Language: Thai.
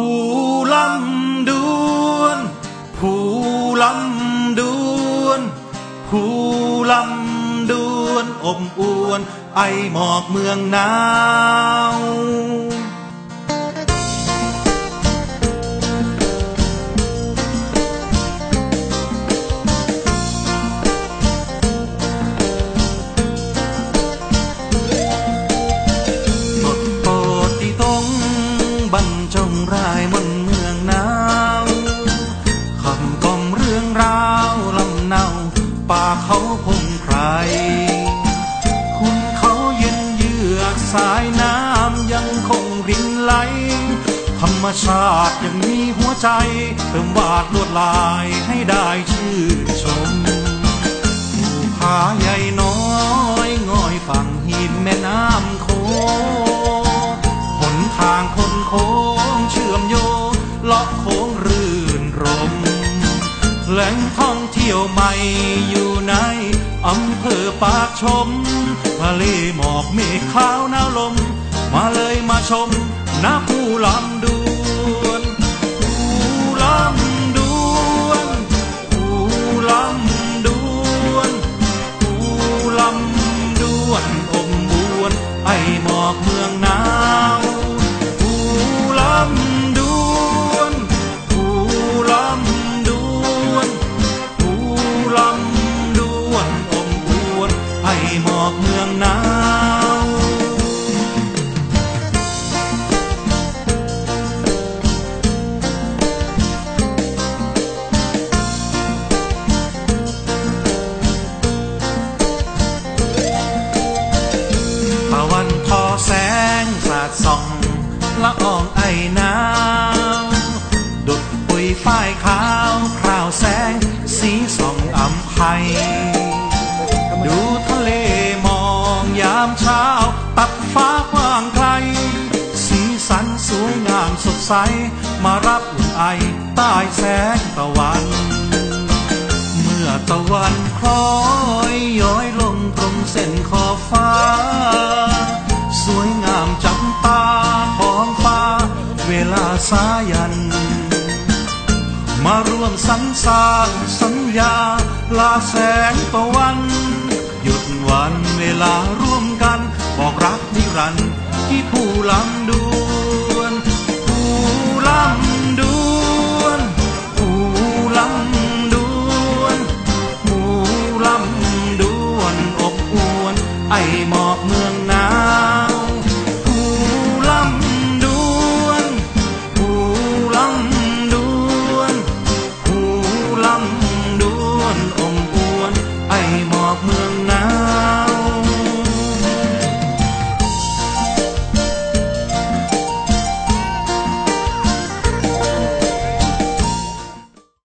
ผู้ลำดวน ผู้ลำดวน ผู้ลำดวนอบอวน ไอหมอกเมืองหนาว คุณเขาเย็นเยือกสายน้ำยังคงรินไหล ธรรมชาติยังมีหัวใจ เติมวาดลวดลายให้ได้ชื่นชมภูผาใหญ่น้อยง่อยฝั่งหินแม่น้ำโขงหนทางคนโค้งเชื่อมโยงเลาะโค้งรื่นรม แหล่งท่องเที่ยวใหม่อยู่ใน อำเภอปากชมทะเลหมอกเมฆขาวหนาวลม มาเลยมาชมนาผู้ลำด นาวตะวันทอแสงสาดส่องละอองไอหนาวดุดปุยฝ้ายขาวพราวแสงสีส่องอำไพ เช้าตัดฟ้ากว้างไกล สีสันสวยงามสดใส มารับอุ่นไอใต้แสงตะวัน เมื่อตะวันคล้อยย้อยลงตรงเส้นขอบฟ้า สวยงามจำตาของฟ้า เวลาสายัน มาร่วมสังสารสัญญา ลาแสงตะวัน หยุดวันเวลาร่วมกันบอก รันที่ผู้ลำดวน ผู้ลำดวน ผู้ลำดวนผู้ลำดวนอบอวนไอหมอ